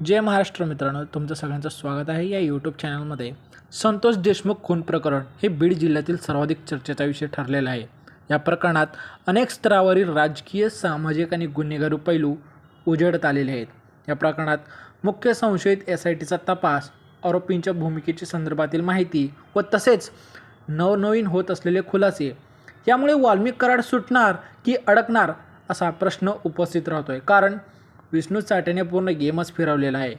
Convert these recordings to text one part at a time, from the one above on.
जय महाराष्ट्र मित्रांनो तुमचं सगळ्यांचं स्वागत आहे या यूट्यूब चॅनलमध्ये संतोष देशमुख खून प्रकरण हे बीड जिल्ह्यातील सर्वाधिक चर्चेचा विषय ठरलेला आहे. या प्रकरणात अनेक स्तरावरील राजकीय सामाजिक आणि गुन्हेगारी पैलू उजेडत आलेले आहेत. या प्रकरणात मुख्य संशयित एस आय टीचा तपास आरोपींच्या भूमिकेची संदर्भातील माहिती व तसेच नवनवीन होत असलेले खुलासे यामुळे वाल्मिक कराड सुटणार की अडकणार असा प्रश्न उपस्थित राहतो आहे कारण विष्णू चाट्याने पूर्ण गेमच फिरवलेला आहे.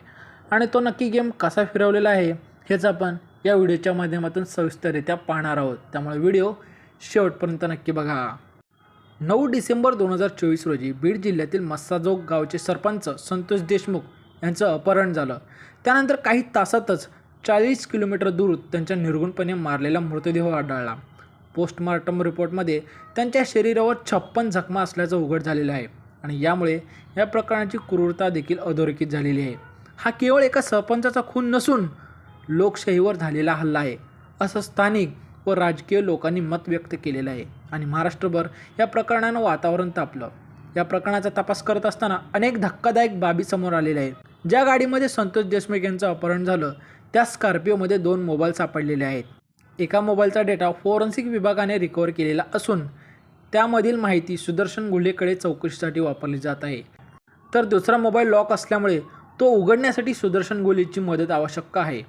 आणि तो नक्की गेम कसा फिरवलेला आहे हेच आपण या व्हिडिओच्या माध्यमातून सविस्तररित्या पाहणार आहोत. त्यामुळे व्हिडिओ शेवटपर्यंत नक्की बघा. नऊ डिसेंबर दोन हजार चोवीस रोजी बीड जिल्ह्यातील मस्साजोग गावचे सरपंच संतोष देशमुख यांचं अपहरण झालं. त्यानंतर काही तासातच चाळीस किलोमीटर दूर त्यांच्या निर्गुणपणे मारलेला मृतदेह आढळला. पोस्टमॉर्टम रिपोर्टमध्ये त्यांच्या शरीरावर छप्पन जखमा असल्याचं उघड झालेलं आहे. आणि यामुळे या प्रकरणाची क्रूरता देखील अधोरेखित झालेली आहे. हा केवळ एका सरपंचाचा खून नसून लोकशाहीवर झालेला हल्ला आहे असं स्थानिक व राजकीय लोकांनी मत व्यक्त केलेलं आहे. आणि महाराष्ट्रभर या प्रकरणानं वातावरण तापलं. या प्रकरणाचा तपास करत असताना अनेक धक्कादायक बाबी समोर आलेल्या आहेत. ज्या गाडीमध्ये संतोष देशमुख यांचं अपहरण झालं त्या स्कॉर्पिओमध्ये दोन मोबाईल सापडलेले आहेत. एका मोबाईलचा डेटा फोरेन्सिक विभागाने रिकवर केलेला असून त्यामधील माहिती सुदर्शन गुल्हेकडे चौकशीसाठी वापरली जात आहे. तर दुसरा मोबाईल लॉक असल्यामुळे तो उघडण्यासाठी सुदर्शन गुल्हेची मदत आवश्यक आहे.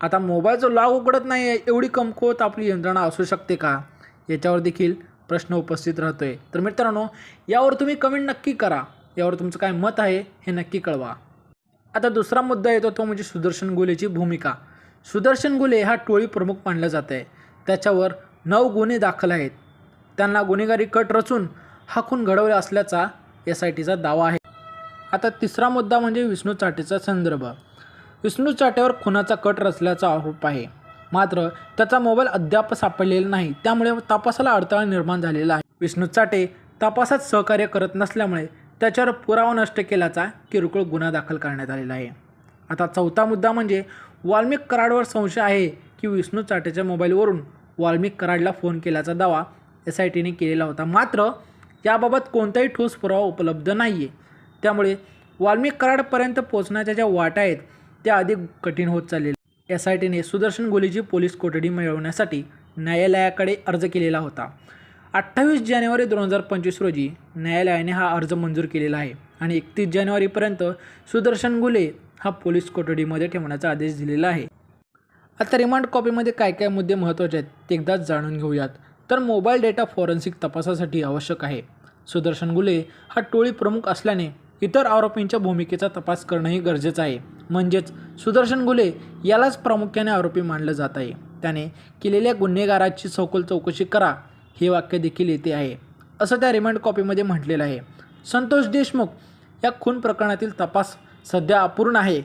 आता मोबाईलचं लॉक उघडत नाही आहे एवढी कमकुवत आपली यंत्रणा असू शकते का? याच्यावर देखील प्रश्न उपस्थित राहतो आहे तर मित्रांनो यावर तुम्ही कमेंट नक्की करा. यावर तुमचं काय मत आहे हे नक्की कळवा. आता दुसरा मुद्दा येतो तो म्हणजे सुदर्शन गुलेची भूमिका. सुदर्शन गुले हा टोळी प्रमुख मानला जात आहे त्याच्यावर नऊ गुन्हे दाखल आहेत. त्यांना गुन्हेगारी कट रचून हा खून घडवला असल्याचा एस आय टीचा दावा आहे. आता तिसरा मुद्दा म्हणजे विष्णू चाटेचा संदर्भ. विष्णू चाटेवर खुनाचा कट रचल्याचा आरोप आहे. मात्र त्याचा मोबाईल अद्याप सापडलेला नाही. त्यामुळे तपासाला अडथळा निर्माण झालेला आहे. विष्णू चाटे तपासात सहकार्य करत नसल्यामुळे त्याच्यावर पुरावा नष्ट केल्याचा किरकोळ गुन्हा दाखल करण्यात आलेला आहे. आता चौथा मुद्दा म्हणजे वाल्मिक कराडवर संशय आहे की विष्णू चाटेच्या मोबाईलवरून वाल्मिक कराडला फोन केल्याचा दावा एस आय टीने केलेला होता. मात्र याबाबत कोणताही ठोस पुरावा उपलब्ध नाही आहे त्यामुळे वाल्मिक कराडपर्यंत पोहोचण्याच्या ज्या वाटा आहेत त्या अधिक कठीण होत चाललेल्या एस आय टीने सुदर्शन गोलीची पोलीस कोठडी मिळवण्यासाठी न्यायालयाकडे अर्ज केलेला होता. अठ्ठावीस जानेवारी दोन हजार पंचवीस रोजी न्यायालयाने हा अर्ज मंजूर केलेला आहे आणि एकतीस जानेवारीपर्यंत सुदर्शन गुले हा पोलीस कोठडीमध्ये ठेवण्याचा आदेश दिलेला आहे. आता रिमांड कॉपीमध्ये काय काय मुद्दे महत्त्वाचे आहेत ते एकदाच जाणून घेऊयात. तर मोबाईल डेटा फॉरेन्सिक तपासासाठी आवश्यक आहे. सुदर्शन गुले हा टोळी प्रमुख असल्याने इतर आरोपींच्या भूमिकेचा तपास करणंही गरजेचं आहे. म्हणजेच सुदर्शन गुले यालाच प्रामुख्याने आरोपी मानलं जात आहे. त्याने केलेल्या गुन्हेगाराची सखोल चौकशी करा हे वाक्य देखील येते आहे. असं त्या रिमांड कॉपीमध्ये म्हटलेलं आहे. संतोष देशमुख या खून प्रकरणातील तपास सध्या अपूर्ण आहे.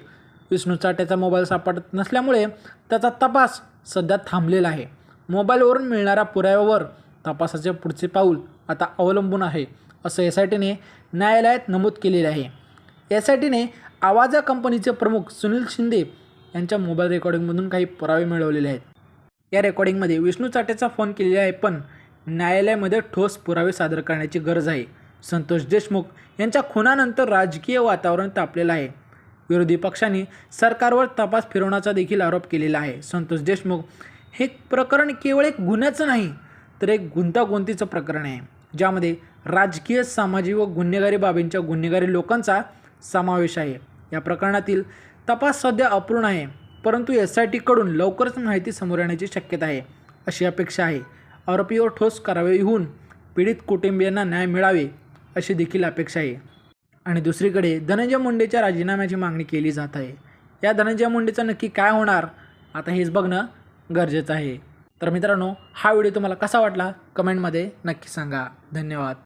विष्णू चाट्याचा मोबाईल सापडत नसल्यामुळे त्याचा तपास सध्या थांबलेला आहे. मोबाईलवरून मिळणाऱ्या पुराव्यावर तपासाचे पुढचे पाऊल आता अवलंबून आहे असं एस आय टीने न्यायालयात नमूद केलेले आहे. एस आय टीने आवाजा कंपनीचे प्रमुख सुनील शिंदे यांच्या मोबाईल रेकॉर्डिंगमधून काही पुरावे मिळवलेले आहेत. या रेकॉर्डिंगमध्ये विष्णू चाटेचा फोन केलेला आहे पण न्यायालयामध्ये ठोस पुरावे सादर करण्याची गरज आहे. संतोष देशमुख यांच्या खुनानंतर राजकीय वातावरण तापलेलं आहे. विरोधी पक्षांनी सरकारवर तपास फिरवण्याचा देखील आरोप केलेला आहे. संतोष देशमुख हे प्रकरण केवळ एक गुन्ह्याचं नाही तर एक गुंतागुंतीचं प्रकरण आहे ज्यामध्ये राजकीय सामाजिक व गुन्हेगारी बाबींच्या गुन्हेगारी लोकांचा समावेश आहे. या प्रकरणातील तपास सध्या अपूर्ण आहे परंतु एस आय टीकडून लवकरच माहिती समोर येण्याची शक्यता आहे अशी अपेक्षा आहे. आरोपीवर ठोस कारवाई होऊन पीडित कुटुंबियांना न्याय मिळावे अशी देखील अपेक्षा आहे. आणि दुसरीकडे धनंजय मुंडेच्या राजीनाम्याची मागणी केली जात आहे. या धनंजय मुंडेचं नक्की काय होणार आता हेच बघणं गरजेचं आहे. तर मित्रांनो हा व्हिडिओ तुम्हाला कसा वाटला? कमेंटमध्ये नक्की सांगा. धन्यवाद.